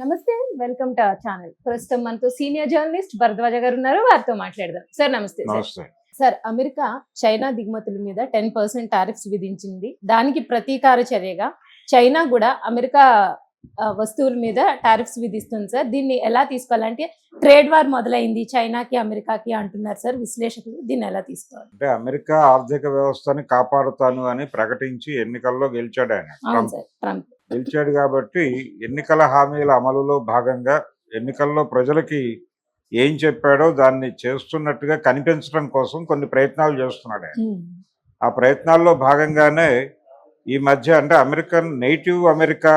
నమస్తే welcome to our channel. ప్రస్తుతం మనతో సీనియర్ జర్నలిస్ట్ భరద్వాజ గారు ఉన్నారు వారితో మాట్లాడదాం. సార్ నమస్తే సార్. అమెరికా చైనా దిగుమతుల మీద టెన్ పర్సెంట్ టారిఫ్స్ విధించింది. దానికి ప్రతీకార చర్యగా చైనా కూడా అమెరికా వస్తువుల మీద టారిఫ్స్ విధిస్తుంది సార్. దీన్ని ఎలా తీసుకోవాలంటే ట్రేడ్ వార్ మొదలైంది చైనాకి అమెరికాకి అంటున్నారు సార్ విశ్లేషకులు. దీన్ని ఎలా తీసుకోవాలి? అంటే అమెరికా ఆర్థిక వ్యవస్థని కాపాడుతాను అని ప్రకటించి ఎన్నికల్లో గెలిచాడు ఆయన ట్రంప్. గెలిచాడు కాబట్టి ఎన్నికల హామీల అమలులో భాగంగా ఎన్నికల్లో ప్రజలకి ఏం చెప్పాడో దాన్ని చేస్తున్నట్టుగా కనిపించడం కోసం కొన్ని ప్రయత్నాలు చేస్తున్నాడు ఆ ప్రయత్నాల్లో భాగంగానే ఈ మధ్య అంటే అమెరికన్ నేటివ్ అమెరికా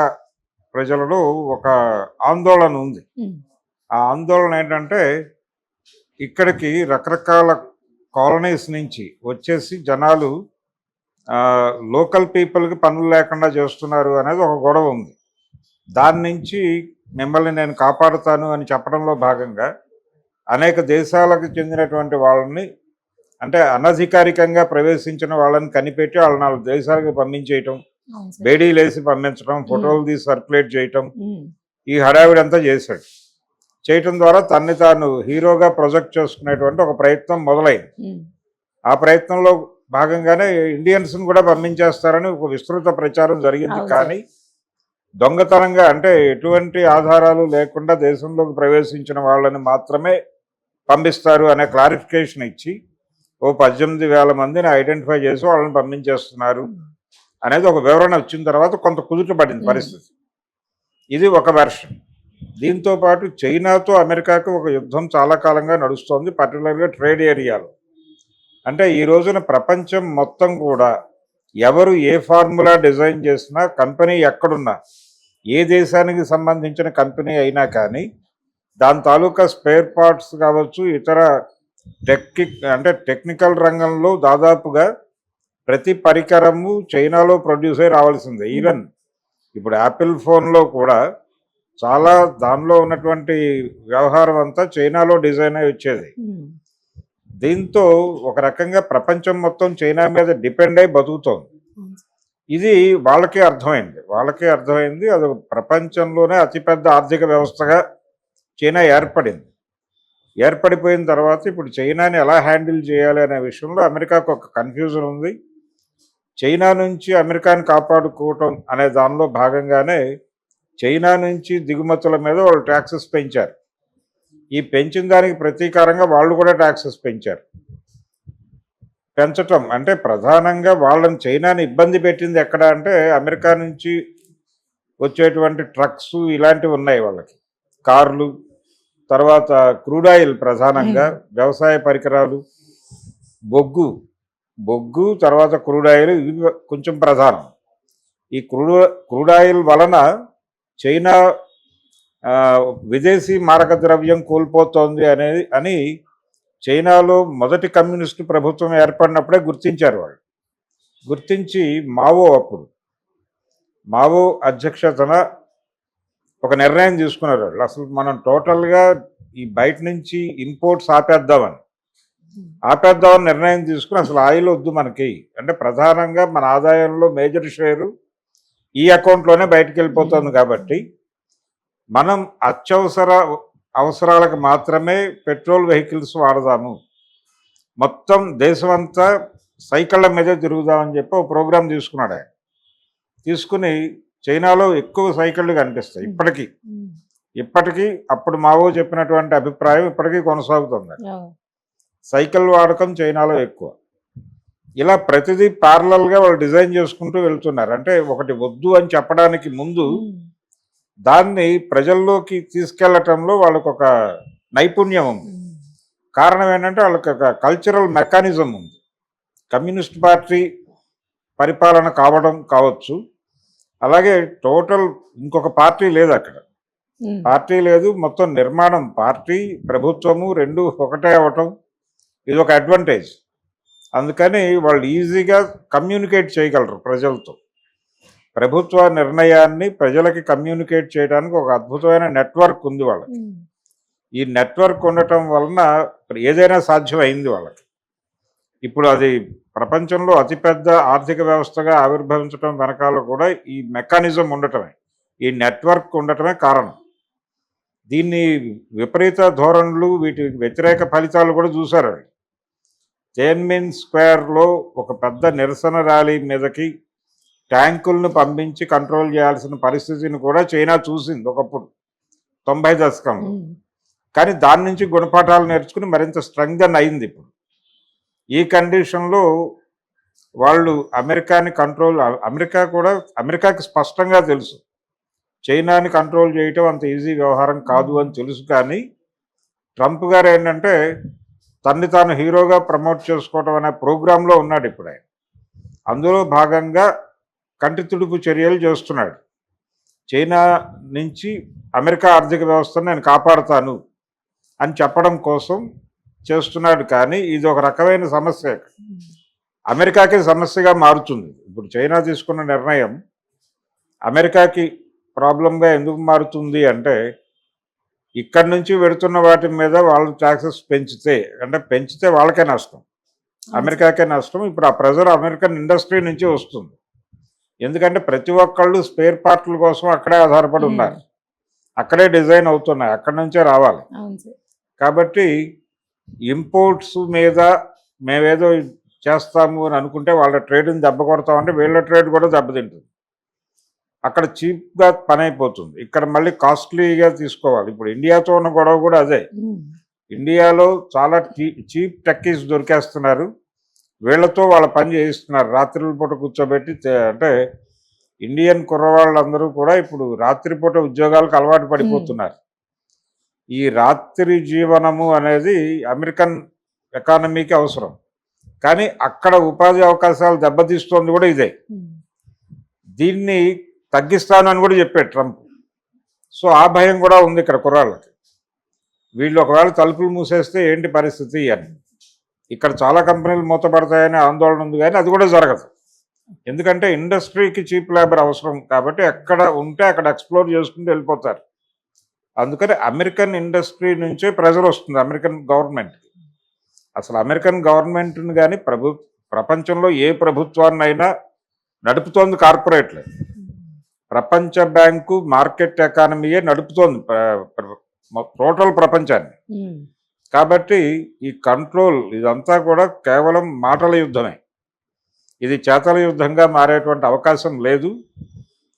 ప్రజలలో ఒక ఆందోళన ఉంది. ఆ ఆందోళన ఏంటంటే ఇక్కడికి రకరకాల కాలనీస్ నుంచి వచ్చేసి జనాలు లోకల్ పీపుల్కి పనులు లేకుండా చేస్తున్నారు అనేది ఒక గొడవ ఉంది. దాని నుంచి మిమ్మల్ని నేను కాపాడుతాను అని చెప్పడంలో భాగంగా అనేక దేశాలకు చెందినటువంటి వాళ్ళని అంటే అనధికారికంగా ప్రవేశించిన వాళ్ళని కనిపెట్టి వాళ్ళ నాలుగు దేశాలకు పంపించేయటం సార్. బేడీలేసి పంపించడం ఫోటోలు తీసి సర్క్యులేట్ చేయటం ఈ హడావిడంతా చేశాడు. చేయటం ద్వారా తన్ని తాను హీరోగా ప్రొజెక్ట్ చేసుకునేటువంటి ఒక ప్రయత్నం మొదలైంది. ఆ ప్రయత్నంలో భాగంగానే ఇండియన్స్ని కూడా పంపించేస్తారని ఒక విస్తృత ప్రచారం జరిగింది. కానీ దొంగతనంగా అంటే ఎటువంటి ఆధారాలు లేకుండా దేశంలోకి ప్రవేశించిన వాళ్ళని మాత్రమే పంపిస్తారు అనే క్లారిఫికేషన్ ఇచ్చి ఓ పద్దెనిమిది వేల మందిని ఐడెంటిఫై చేసి వాళ్ళని పంపించేస్తున్నారు అనేది ఒక వివరణ వచ్చిన తర్వాత కొంత కుదుట పడింది మ్మ్. పరిస్థితి ఇది ఒక వెర్షన్ దీంతో పాటు చైనాతో అమెరికాకు ఒక యుద్ధం చాలా కాలంగా నడుస్తోంది పర్టికులర్గా ట్రేడ్ ఏరియాలో అంటే ఈ రోజున ప్రపంచం మొత్తం కూడా ఎవరు ఏ ఫార్ములా డిజైన్ చేసినా కంపెనీ ఎక్కడున్నా ఏ దేశానికి సంబంధించిన కంపెనీ అయినా కానీ దాని తాలూకా స్పేర్ పార్ట్స్ కావచ్చు ఇతర టెక్నిక్ అంటే టెక్నికల్ రంగంలో దాదాపుగా ప్రతి పరికరము చైనాలో ప్రొడ్యూస్ అయి రావాల్సిందే. ఈవెన్ ఇప్పుడు యాపిల్ ఫోన్లో కూడా చాలా దానిలో ఉన్నటువంటి వ్యవహారం అంతా చైనాలో డిజైన్ అయి వచ్చేది. Hmm. దీంతో ఒక రకంగా ప్రపంచం మొత్తం చైనా మీద డిపెండ్ అయి బతుకుతోంది. ఇది వాళ్ళకే అర్థమైంది. వాళ్ళకే అర్థమైంది. అది ప్రపంచంలోనే అతిపెద్ద ఆర్థిక వ్యవస్థగా చైనా ఏర్పడింది. ఏర్పడిపోయిన తర్వాత ఇప్పుడు చైనాని ఎలా హ్యాండిల్ చేయాలి అనే విషయంలో అమెరికాకు ఒక కన్ఫ్యూజన్ ఉంది. చైనా నుంచి అమెరికాని కాపాడుకోవటం అనే దానిలో భాగంగానే చైనా నుంచి దిగుమతుల మీద వాళ్ళు ట్యాక్సెస్ పెంచారు. ఈ పెంచిన దానికి ప్రతీకారంగా వాళ్ళు కూడా ట్యాక్సెస్ పెంచారు. పెంచటం అంటే ప్రధానంగా వాళ్ళని చైనాని ఇబ్బంది పెట్టింది ఎక్కడ అంటే అమెరికా నుంచి వచ్చేటువంటి ట్రక్స్ ఇలాంటివి ఉన్నాయి వాళ్ళకి. కార్లు తర్వాత క్రూడ్ ఆయిల్ ప్రధానంగా వ్యవసాయ పరికరాలు బొగ్గు బొగ్గు తర్వాత క్రూడ్ ఆయిల్ ఇవి కొంచెం ప్రధానం. ఈ క్రూడ్ క్రూడ్ ఆయిల్ వలన చైనా విదేశీ మారక ద్రవ్యం కోల్పోతోంది అనేది అని చైనాలో మొదటి కమ్యూనిస్టు ప్రభుత్వం ఏర్పడినప్పుడే గుర్తించారు వాళ్ళు. గుర్తించి మావో అప్పుడు. మావో అధ్యక్షతన ఒక నిర్ణయం తీసుకున్నారు వాళ్ళు. అసలు మనం టోటల్గా ఈ బయట నుంచి ఇంపోర్ట్స్ ఆపేద్దామని. ఆపేద్దామని నిర్ణయం తీసుకుని అసలు ఆయిల్ వద్దు మనకి. అంటే ప్రధానంగా మన ఆదాయంలో మేజర్ షేరు ఈ అకౌంట్లోనే బయటకు వెళ్ళిపోతుంది కాబట్టి మనం అత్యవసర అవసరాలకు మాత్రమే పెట్రోల్ వెహికల్స్ వాడదాము. మొత్తం దేశమంతా సైకిళ్ళ మీదే తిరుగుదామని చెప్పి ఒక ప్రోగ్రాం తీసుకున్నాడు ఆయన. తీసుకుని చైనాలో ఎక్కువ సైకిళ్ళు కనిపిస్తాయి ఇప్పటికీ. ఇప్పటికీ అప్పుడు మావో చెప్పినటువంటి అభిప్రాయం ఇప్పటికీ కొనసాగుతుంది. సైకిల్ వాడకం చైనాలో ఎక్కువ. ఇలా ప్రతిదీ ప్యారలల్గా వాళ్ళు డిజైన్ చేసుకుంటూ వెళ్తున్నారు. అంటే ఒకటి వద్దు అని చెప్పడానికి ముందు దాన్ని ప్రజల్లోకి తీసుకెళ్ళటంలో వాళ్ళకు ఒక నైపుణ్యం ఉంది. కారణం ఏంటంటే వాళ్ళకి ఒక కల్చరల్ మెకానిజం ఉంది. కమ్యూనిస్ట్ పార్టీ పరిపాలన కావడం కావచ్చు. అలాగే టోటల్ ఇంకొక పార్టీ లేదు అక్కడ. పార్టీ లేదు మొత్తం నిర్మాణం పార్టీ ప్రభుత్వము రెండు ఒకటే అవటం ఇది ఒక అడ్వాంటేజ్ అందుకని వాళ్ళు ఈజీగా కమ్యూనికేట్ చేయగలరు ప్రజలతో. ప్రభుత్వ నిర్ణయాన్ని ప్రజలకి కమ్యూనికేట్ చేయడానికి ఒక అద్భుతమైన నెట్వర్క్ ఉంది వాళ్ళకి. ఈ నెట్వర్క్ ఉండటం వలన ఏదైనా సాధ్యమైంది వాళ్ళకి. ఇప్పుడు అది ప్రపంచంలో అతిపెద్ద ఆర్థిక వ్యవస్థగా ఆవిర్భవించడం వెనకాల కూడా ఈ మెకానిజం ఉండటమే ఈ నెట్వర్క్ ఉండటమే కారణం. దీన్ని విపరీత ధోరణులు వీటి వ్యతిరేక ఫలితాలు కూడా చూశారు. చైర్మన్ స్క్వేర్లో ఒక పెద్ద నిరసన ర్యాలీ మీదకి ట్యాంకులను పంపించి కంట్రోల్ చేయాల్సిన పరిస్థితిని కూడా చైనా చూసింది ఒకప్పుడు తొంభై దశకంలో. కానీ దాని నుంచి గుణపాఠాలు నేర్చుకుని మరింత స్ట్రెంగ్దన్ అయింది ఇప్పుడు. ఈ కండిషన్లో వాళ్ళు అమెరికాని కంట్రోల్ అమెరికా కూడా అమెరికాకి స్పష్టంగా తెలుసు. చైనాని కంట్రోల్ చేయటం అంత ఈజీ వ్యవహారం కాదు అని తెలుసు కానీ ట్రంప్ గారు ఏంటంటే తన్ని తాను హీరోగా ప్రమోట్ చేసుకోవడం అనే ప్రోగ్రాంలో ఉన్నాడు ఇప్పుడు ఆయన. అందులో భాగంగా కంటి తుడుపు చర్యలు చేస్తున్నాడు. చైనా నుంచి అమెరికా ఆర్థిక వ్యవస్థను నేను కాపాడుతాను అని చెప్పడం కోసం చేస్తున్నాడు కానీ ఇది ఒక రకమైన సమస్య. అమెరికాకి సమస్యగా మారుతుంది. ఇప్పుడు చైనా తీసుకున్న నిర్ణయం అమెరికాకి ప్రాబ్లంగా ఎందుకు మారుతుంది అంటే ఇక్కడి నుంచి వెడుతున్న వాటి మీద వాళ్ళు ట్యాక్సెస్ పెంచితే అంటే పెంచితే వాళ్ళకే నష్టం. అమెరికాకే నష్టం. ఇప్పుడు ఆ ప్రెజర్ అమెరికన్ ఇండస్ట్రీ నుంచి వస్తుంది. ఎందుకంటే ప్రతి ఒక్కళ్ళు స్పేర్ పార్ట్ల కోసం అక్కడే ఆధారపడి ఉన్నారు. అక్కడే డిజైన్ అవుతున్నాయి. అక్కడి నుంచే రావాలి. కాబట్టి ఇంపోర్ట్స్ మీద మేమేదో చేస్తాము అని అనుకుంటే వాళ్ళ ట్రేడ్ని దెబ్బ కొడతామంటే వీళ్ళ ట్రేడ్ కూడా దెబ్బతింటుంది. అక్కడ చీప్గా పని అయిపోతుంది. ఇక్కడ మళ్ళీ కాస్ట్లీగా తీసుకోవాలి. ఇప్పుడు ఇండియాతో ఉన్న గొడవ కూడా అదే. ఉమ్, ఇండియాలో చాలా చీప్ టెక్కీస్ దొరికేస్తున్నారు. వీళ్ళతో వాళ్ళ పని చేయిస్తున్నారు. రాత్రుల పూట కూర్చోబెట్టి అంటే ఇండియన్ కుర్రవాళ్ళందరూ కూడా ఇప్పుడు రాత్రిపూట ఉద్యోగాలకు అలవాటు పడిపోతున్నారు. ఈ రాత్రి జీవనము అనేది అమెరికన్ ఎకానమీకి అవసరం. కానీ అక్కడ ఉపాధి అవకాశాలు దెబ్బతీస్తోంది కూడా ఇదే. దీన్ని తగ్గిస్తానని కూడా చెప్పాడు ట్రంప్. సో ఆ భయం కూడా ఉంది ఇక్కడ కుర్రాళ్ళకి. వీళ్ళు ఒకవేళ తలుపులు మూసేస్తే ఏంటి పరిస్థితి అని. ఇక్కడ చాలా కంపెనీలు మూతపడతాయనే ఆందోళన ఉంది కానీ అది కూడా జరగదు. ఎందుకంటే ఇండస్ట్రీకి చీప్ లేబర్ అవసరం కాబట్టి ఎక్కడ ఉంటే అక్కడ ఎక్స్ప్లోర్ చేసుకుంటూ వెళ్ళిపోతారు. అందుకని అమెరికన్ ఇండస్ట్రీ నుంచే ప్రెజర్ వస్తుంది అమెరికన్ గవర్నమెంట్కి. అసలు అమెరికన్ గవర్నమెంట్ని కానీ ప్రభు ప్రపంచంలో ఏ ప్రభుత్వాన్నైనా నడుపుతోంది కార్పొరేట్లే. ప్రపంచ బ్యాంకు మార్కెట్ ఎకానమీయే నడుపుతోంది టోటల్ ప్రపంచాన్ని. కాబట్టి ఈ కంట్రోల్ ఇదంతా కూడా కేవలం మాటల యుద్ధమే. ఇది చేతల యుద్ధంగా మారేటువంటి అవకాశం లేదు.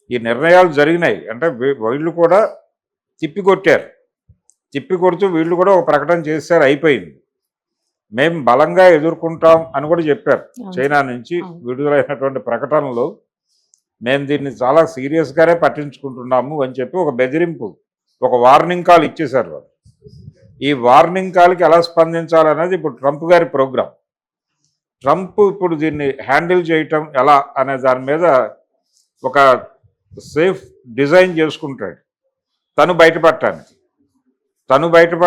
ఈ నిర్ణయాలు జరిగినాయి. అంటే వీళ్ళు కూడా తిప్పికొట్టారు. తిప్పి కొడుతూ వీళ్ళు కూడా ఒక ప్రకటన చేశారు అయిపోయింది. మేము బలంగా ఎదుర్కొంటాం అని కూడా చెప్పారు. చైనా నుంచి. విడుదలైనటువంటి ప్రకటనలో మేము దీన్ని చాలా సీరియస్గానే పట్టించుకుంటున్నాము అని చెప్పి ఒక బెదిరింపు ఒక వార్నింగ్ కాల్ ఇచ్చేశారు వాళ్ళు. ఈ వార్నింగ్ కాల్కి ఎలా స్పందించాలనేది ఇప్పుడు ట్రంప్ గారి ప్రోగ్రాం. ట్రంప్ ఇప్పుడు దీన్ని హ్యాండిల్ చేయటం ఎలా అనే దాని మీద ఒక సేఫ్ డిజైన్ చేసుకుంటాడు. తను బయటపడటానికి. తను బయటపడ